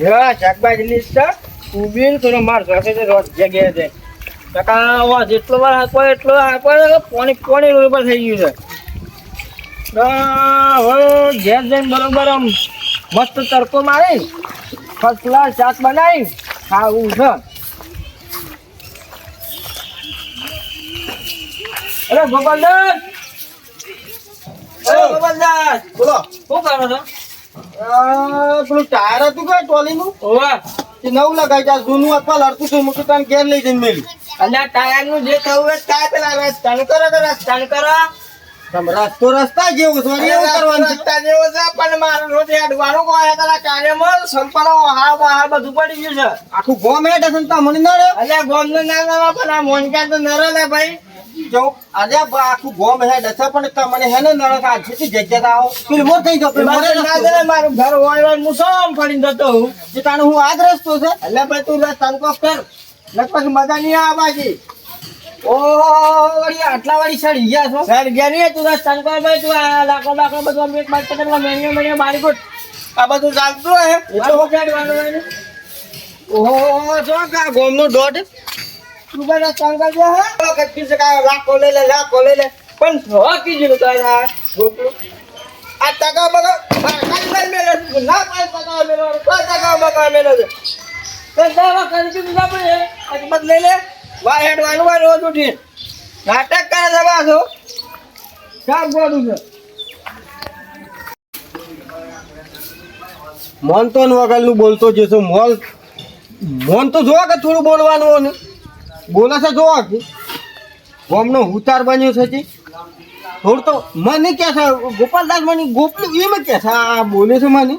હા શાકભાજી લીધ છે ઊભી થોડો માર તો રોજ જગ્યાએ છે કાકા વા જેટલો વાર આપો એટલો આપો પાણી પાણી ઉપર થઈ ગયું છે. હવે ઘેર જઈને બરોબર આમ મસ્ત તડકો મારી ફર્સ્ટ ક્લાસ શાક બનાવી ખાવું છે. અરે ગોપાલદાસ! અરે ગોપાલદાસ! બોલો. શું કરો છો? પેલું ટાયર હતું કે ટ્રોલીનું ઓવા. તે નવું લગાઈ જાય જૂનું અથવા લડતું હતું તો તને ઘેર લઈ જઈને ટાયરનું જે થવું હોય ટાયર પેલા કરો કે રસ્તા કરો. રસ્તો રસ્તા જેવો વળી એવું કરવાનું રસ્તા જેવો છે પણ મારું રોજ હેડવાનું કોઈ તારા કાર્યમાં સંપર્ક હા બહાર બધું પડી ગયું છે. આખું ગોમ હેઠ ને નડે. અલ્યા ગોમનું ના ના પણ આ મોનકા તો નરે ને ભાઈ. જો આજે આખું ગોમ હેઠ હશે પણ તમને હે ને નડે આજે થી જગ્યા આવો પેલું થઈ ગયો મારે ના રસ્તો. મારું ઘર હોય હું સોમ પડી જતો હું જે તાણે હું આ રસ્તો છે? એટલે ભાઈ તું રસ્તા કોક કર ને મજા નહીં આવે બાજી ઓ વળી આટલા વાળી સડી ગયા છો? સર ગયા નહીં તું રસ્તા નું ભાઈ તું આ લાખો લાખો બધું આમ એક બાદ મેણીઓ મેણીઓ મારી કોટ આ બધું ચાલતું હે એટલે હું હેડવાનું ઓહો જો કા ગોમનું દોઢ. તું ભાઈ રસ્તા હા? કચ્છી છે કાંઈ લાખો લઈ લે લે. પણ હો કીધું તારા ગોકુળ. આ ટકા બગા ના મેલો ના પાય પકા મેલો કોઈ ટકા બકા મેલો છે. તો દાવા કરી દીધું ના પડે અજમત લઈ લે. વા હેડવાનું હોય રોજ ઉઠી નાટક કરે છે પાછો. શાક ગોડું છે? મોન તો વગરનું બોલતો જશો. મોલ મોન તો જોવા કે થોડું બોલવાનું હોય ને? બોલે છે, જોવા. ગોમનો ઉતાર બન્યો છે જી. થોડું તો મને કે છે, ગોપાલદાસ મને ગોપલી એમ કે છે, આ બોલે છે મને.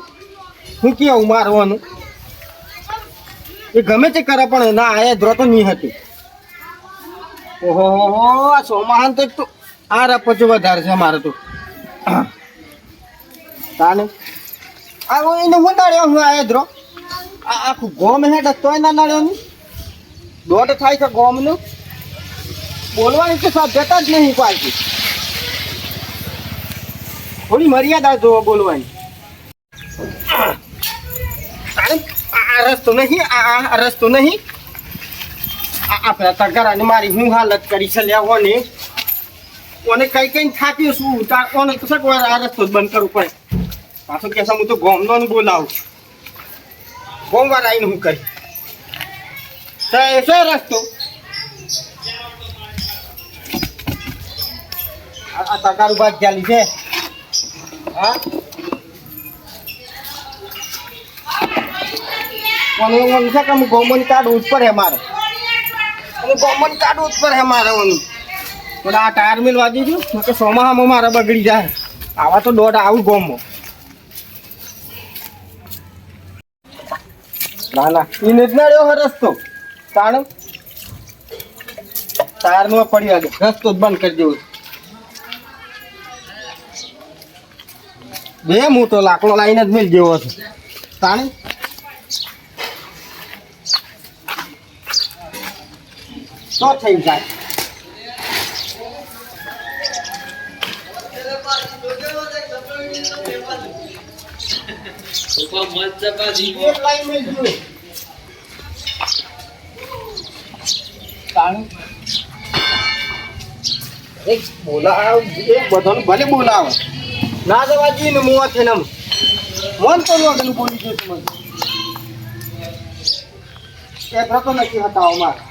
હું કેવું મારવાનું એ ગમે તે કરે, પણ ના આયા દ્રો તો નહીં હતી. ઓહો આ સોમાહાન તો તો આ રપચો વધારે છે મારે તો. તાને? આ એને હું નડ્યો હું આયા દ્રો આ આખું ગોમ હેઠ તોય ના નડ્યો નહીં દોઢ થાય છે ગોમનું. બોલવાની તો સભ્યતા જ નહીં પાછી થોડી મર્યાદા જોવો બોલવાની. આ રસ્તો નહીં, આ રસ્તો નહીં. આ આપણા તગારાને મારી હું હાલત કરી છે લેવો ને ઓને કઈ કઈ થાપ્યું છું. તાર ઓને તો સકવાર આ રસ્તો બંધ કરવું પડે. પાછો કે હું તો ગોમનો બોલાવું છું. વાળા આવીને હું કરી તો એ છે રસ્તો? આ તગારું બાદ ચાલી છે. હા? મને એવું છે કે હું ગોમન કાર્ડ ઉપર પડે મારે અને ગોમન કાર્ડ ઉપર હે મારે ઓનું પણ આ ટાયર મિલ વાજી છું કે સોમાહામાં મારા બગડી જાય. આવા તો દોઢ આવું ગોમો. ના ના એને જ નડ્યો હે રસ્તો. તાણ? નો પડી આગળ રસ્તો બંધ કરી દેવો બે મોટો લાકડો લાઈને જ મિલ જેવો છે. તાણ? તો થઈ જાય. એક લાઈન મિલ જેવું. એક બોલાવ એક બધાનું ભલે બોલાવે. ના જવા જઈએ ને મુવા છે ને આમ. મન તો વગરનું બોલી ગયું મને એ પ્રતો નથી હતા અમારે.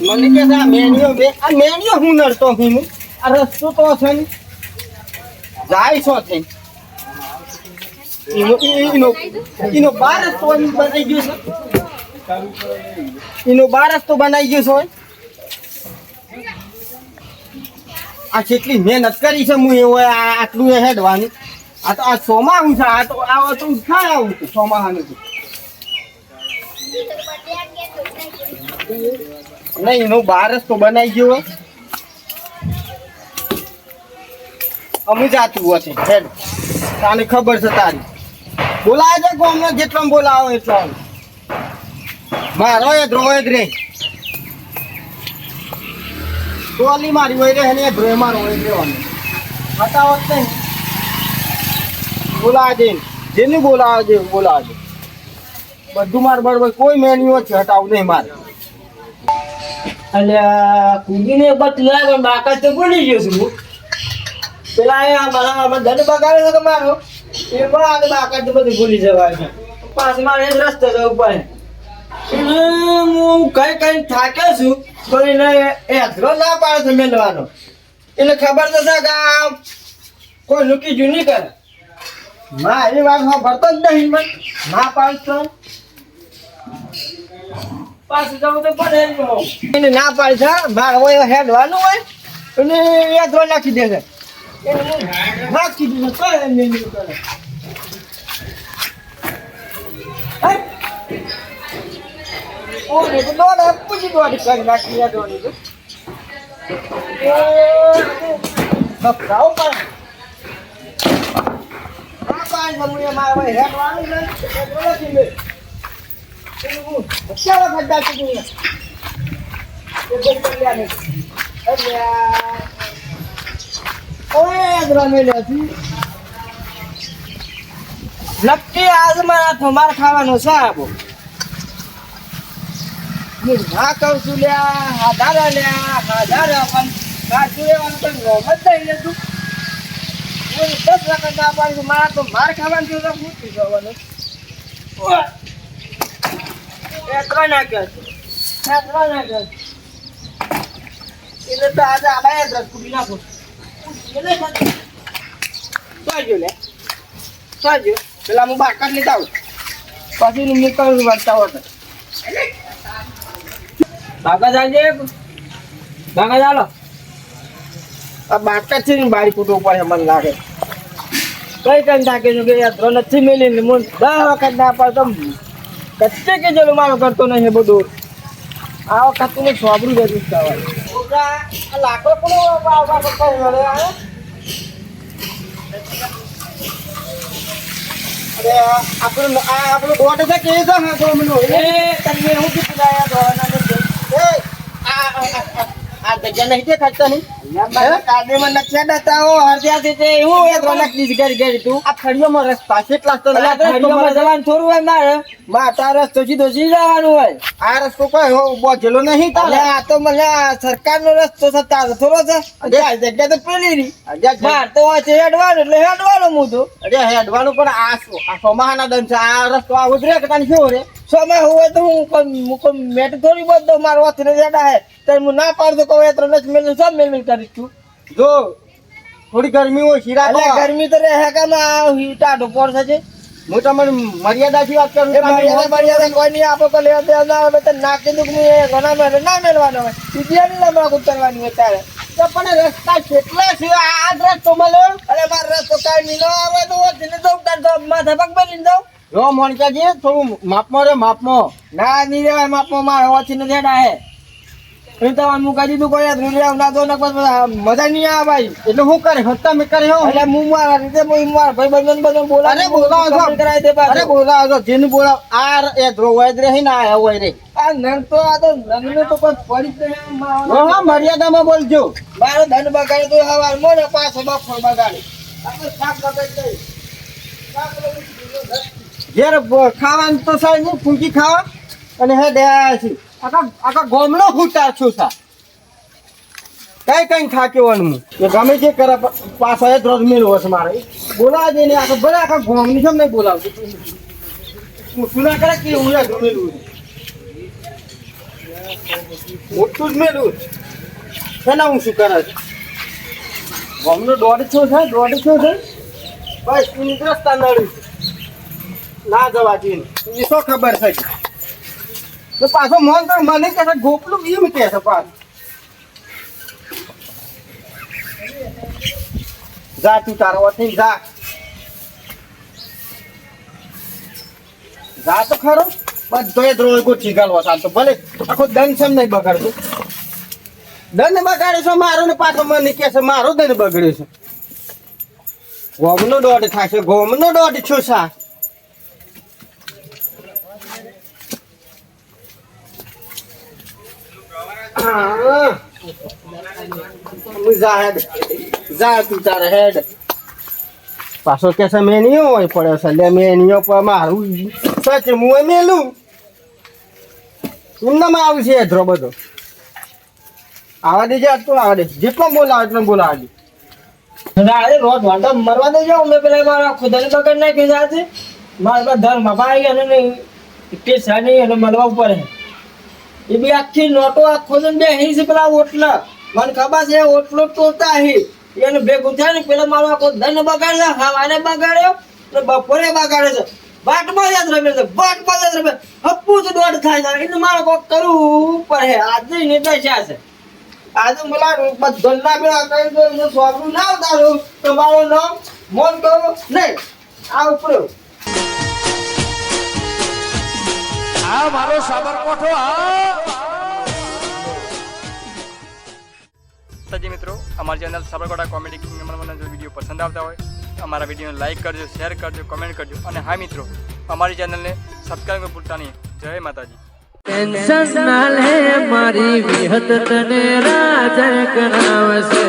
મને કે આ મેણીઓ બે આ મેણીઓ હું નડતો હું? આ રસ્તો તો છે ને. જાય છો છે એનો એનો એનો રસ્તો બનાવી ગયો છે એનો બાર તો બનાવી ગયો છે આ કેટલી મહેનત કરી છે હું એવો આટલું હેડવાની. આ તો આ સોમાહું છે, આ તો આ તો ઉઠાય આવું છે સોમાહાનું તો. નહીં, એનો બાર તો બનાવી ગયો હોય. અમુ જાતું હશે હેડ. તાને ખબર છે તારી. બોલાય છે કોમને જેટલો બોલાવો એટલો મારો એ દ્રોહ જ રે. ટોલી મારી હોય રે, એને દ્રોહ મારો હોય રહેવાનું હટાવત નહીં. બોલાવે દે. જેને બોલાવે છે બોલાવે બધું માર બરોબર, કોઈ મેન્યુ છે, હટાવું નહીં મારે. અલ્યા બતલાય પણ બાકા તો ભૂલી ગયો છું પેલા એ આ મારા આમાં ધન બગાડે છે કે મારો? એ પણ આ બાકા તો બધું ભૂલી જવાય છે. પાછું મારે એ જ રસ્તે પડે. એટલે હું કઈ કઈ થાક્યો છું, પણ એ અધરો ના પાડે છે મેળવાનો એટલે ખબર તો છે કે કોઈ લુકી જૂની કરે. મારી વાત ભરતો જ નહીં મને ના પાડતો પાછું જવું તો પડે એને ના પાડે છે મારે હેડવાનું હોય અને યાદ નાખી દે છે. નાખી દીધું તો એમ નહીં કરે? ઓને તો દોડ પૂછી દોડ કરી નાખી યાદવાની તો એ બફરાવો પણ ના પાડે છે હું એ મારે હોય હેડવાનું છે હેડવાનું નથી મેં. એનું હું કેવા ખड्डा નક્કી આજ મારા થમાર ખાવાનો છે ના કહું છું લ્યા, હાધારા લ્યા, હાધારા પણ કાચું લેવાનું તો દસ વખત ના મારા તો માર ખાવાનું થયું તો હું થઈ જવાનું એટલો નાખ્યો છે. એટલો નાખ્યો એટલે તો આજે આબાય જ રસકુડી નાખો સાચું લે સાચું પેલા હું બાકાત લેતા આવું પછી નીકળું વર્તા હોત બાગા જાજે બાગા ચાલો આ બાટકા છે ને બારી ફૂટવું પડે મને લાગે કઈ કઈ નાખે છે કે યાર નથી મેલી ને વખત ના પડતો કચ્ચે કે મારો કરતો નહીં બધું આ વખત તું સોબરું જ કહેવાય. લાકડો પણ વાવવા કરતા મળે અરે આપણું આ આપણું દોઢ છે કે છે હા તો મને એ તમને હું કીધું આ- આ જગ્યા નહીં દેખાડતા નહીં? સરકાર નો રસ્તો તારો થોડો છે. આ જગ્યા તો પેલી ની માર તો હેડવાનું એટલે હેડવાનું હું તો. હેડવાનું પણ આ સોમાહાના છે આ રસ્તો આ ઉતરે કે તને શું રે સોમાં હોય તો હું કોઈ હું કોઈ મેટ થોડી બધો મારો હાથ ને હેડા હે તો હું ના પાડતો કહું એ તો નથી. મેલ સબ મેલ મેલ કરીશ છું. જો થોડી ગરમી હોય શીરા એટલે ગરમી તો રહે કે માં ટાઢો પડશે છે હું તમને મર્યાદાથી વાત કરું મર્યાદા મર્યાદા કોઈ નહીં આપો તો લેવા દેવા ના આવે તો નાખી દુઃખ નહીં ઘણા મેળે ના મેળવાનો હોય. સીધી લમણા ઉતરવાની હોય તારે તો પણ રસ્તા કેટલા છે? આ રસ્તો મળ્યો? અરે મારો રસ્તો કાંઈ નહીં આવે તો ઓછીને જવું તાર માથે પગ બેલીને જાઉં જો મોનિકાજી થોડું માપમાં રે માપમાં. ના નહીં રેવાય માપમાં મારે નથી જેડા હે તો મૂકા દીધું કોઈ ના નકર મજા નહીં આવે ભાઈ. એટલે હું કરે? હત્તા મેં કરે હો? એટલે હું મારા રીતે હું મારા ભાઈ બંધન બધું બોલા અરે બોલાવો છો. કરાવી દે અરે. બોલાવો છો જેને બોલાવ. આ એ ધ્રો હોય આ રે આ નંગ તો આ તો નંગને તો કોઈ પડી જ નહીં હા હા મર્યાદામાં બોલજો. મારો ધન બગાડી તો હવાર મોને પાછો બફોર બગાડી. આપણે શાક બગાડી દઈ. શાક બગાડી બ- ખાવાનું તો સાહેબ નહીં ફૂંકી ખાવા અને હે દે છે. આખા આખા ગોમનો ફૂટા છું સા કઈ કઈ થાક્યોવાનું હું. ગમે જે કરે પાછો એ રોજ મેળવો છે મારે. બોલાવા દે ને આખા, ભલે આખા ગોમની છે નહીં બોલાવતું હું સુના ના કરે કે હું યાદ મેળવું મોટું જ મેળવું એના હું શું કરે છે? ગોમનો દોઢ છો છે દોઢ છો. છે બસ રસ્તા નડ્યું છે. ના જવા દે. એ શું ખબર તો પાછો મોન તો મને કે છે ગોપલું એમ કે છે પાછું. જા તું તારો વથી જા. જા તો ખરો. બધો દ્રોહ ગોઠી ગાલવા ચાલતો ભલે આખો દન છે નહીં બગાડતું. દન બગાડે છે, મારો ને પાછો મને કે છે, મારો દન બગડ્યો છે. ગોમનો દોઢ થશે, ગોમનો દોઢ છો સા હા. હું પાછો કે છે મેનીઓ હોય પડ્યો છે. લે મેનીઓ પર મારું સચ મુએ મેલું એમનામાં આવશે એધરો બધો. આવા દેજે તો આવા દે જેટલો બોલાવે એટલો બોલાવે અરે રોજ વાંધો મરવા દેજો મેં પેલા મારા ખુદાને પકડ નાખી સાથે મારા બધા ધર્મ અપાઈ ગયા અને તે સાની અને મળવા ઉપર હે એ બી આખી નોટો આખો ને બે અહીં છે પેલા ઓટલા. મને ખબર છે, ઓટલો તોતા હી. એને ભેગું થાય ને પેલા મારો આખો ધન બગાડે હવાને બગાડ્યો ને બપોરે બગાડે છે. બાટમાં યાદ રમે છે બાટમાં યાદ રમે હપ્પુ જ દોડ થાય છે. એટલે મારે કોક કરવું પડે. આજે ને દશા છે. આજે मला ધંધા બેડા કરી દો ના ઉતારું તમારું નામ મોન કરો નહીં, આ ઉપર. આ મારો સાબરકોઠો આ માતાજી મિત્રો અમારી ચેનલ સાબરકાંઠા કોમેડી કિંગ જો વીડિયો પસંદ આવતા હોય અમારા વિડીયોને લાઈક કરજો શેર કરજો કમેન્ટ કરજો. અને હા મિત્રો અમારી ચેનલને સબસ્ક્રાઈબ ભૂલતા નહીં. જય માતાજી. ટેન્શન ના લે મારી વિહત તને રાજ કરાવશે.